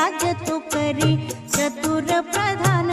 राज तू करी चतुर प्रधान